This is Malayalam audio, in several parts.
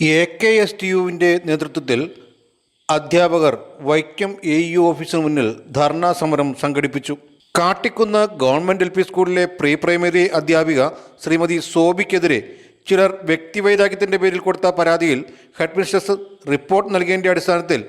എ കെ എസ് ടി യുവിന്റെ നേതൃത്വത്തിൽ അധ്യാപകർ വൈക്കം എ യു ഓഫീസിന് മുന്നിൽ ധർണാ സമരം സംഘടിപ്പിച്ചു. കാട്ടിക്കുന്ന് ഗവൺമെന്റ് എൽ പി സ്കൂളിലെ പ്രീ പ്രൈമറി അധ്യാപിക ശ്രീമതി സോബിക്കെതിരെ ചിലർ വ്യക്തിവൈരാഗ്യത്തിന്റെ പേരിൽ കൊടുത്ത പരാതിയിൽ ഹെഡ് റിപ്പോർട്ട് നൽകിയതിന്റെ അടിസ്ഥാനത്തിൽ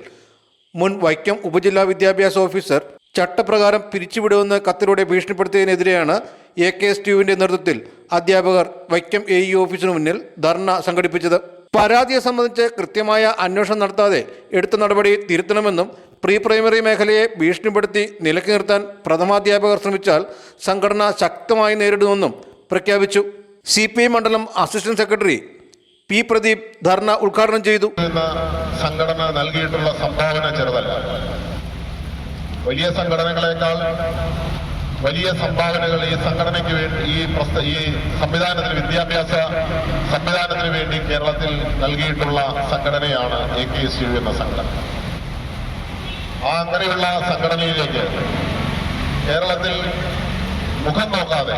മുൻ വൈക്കം ഉപജില്ലാ വിദ്യാഭ്യാസ ഓഫീസർ ചട്ടപ്രകാരം പിരിച്ചുവിടുമെന്ന് കത്തിലൂടെ ഭീഷണിപ്പെടുത്തിയതിനെതിരെയാണ് എ കെ എസ് ടി യുവിന്റെ നേതൃത്വത്തിൽ അധ്യാപകർ വൈക്കം എ ഇ ഓഫീസിന് മുന്നിൽ ധർണ സംഘടിപ്പിച്ചത്. പരാതിയെ സംബന്ധിച്ച് കൃത്യമായ അന്വേഷണം നടത്താതെ എടുത്ത നടപടി തിരുത്തണമെന്നും പ്രീ പ്രൈമറി മേഖലയെ ഭീഷണിപ്പെടുത്തി നിലയ്ക്ക് നിർത്താൻ പ്രഥമാധ്യാപകർ ശ്രമിച്ചാൽ സംഘടന ശക്തമായി നേരിടുമെന്നും പ്രഖ്യാപിച്ചു. സി പി ഐ മണ്ഡലം assistant secretary P Pradeep dharna ഉദ്ഘാടനം ചെയ്തു. സംഘടന നൽകിയിട്ടുള്ള സംഭാവന ചെറുതല്ല. വലിയ സംഘടനകളെക്കാൾ വലിയ സംഭാവനകൾ ഈ സംഘടനയ്ക്ക് വേണ്ടി ഈ പ്രസ്ത ഈ സംവിധാനത്തിന് വിദ്യാഭ്യാസ സംവിധാനത്തിന് വേണ്ടി കേരളത്തിൽ നൽകിയിട്ടുള്ള സംഘടനയാണ് എ കെ എസ് യു എന്ന സംഘടന. ആ അങ്ങനെയുള്ള സംഘടനയിലേക്ക് കേരളത്തിൽ മുഖം നോക്കാതെ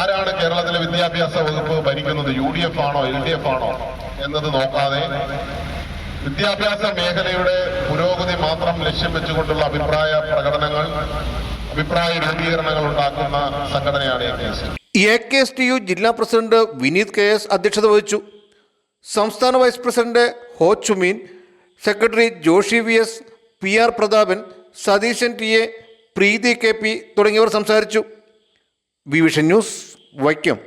ആരാണ് കേരളത്തിലെ വിദ്യാഭ്യാസ വകുപ്പ് ഭരിക്കുന്നത് യു ഡി എഫ് ആണോ എൽ ഡി എഫ് ആണോ എന്നത് നോക്കാതെ വിദ്യാഭ്യാസ മേഖലയുടെ പുരോഗതി മാത്രം ലക്ഷ്യം വെച്ചുകൊണ്ടുള്ള അഭിപ്രായ പ്രകടനങ്ങൾ അഭിപ്രായ രൂപീകരണങ്ങൾ ഉണ്ടാക്കുന്ന സംഘടനയാണ് A A K S T U ജില്ലാ പ്രസിഡന്റ് വിനീത് കെ എസ് അധ്യക്ഷത വഹിച്ചു. സംസ്ഥാന വൈസ് പ്രസിഡന്റ് ഹോ ചുമീൻ secretary Joshi V S P R Prathapan Satheesan T A Preethi K P തുടങ്ങിയവർ സംസാരിച്ചു. വിവിഷൻ ന്യൂസ് വൈക്കം.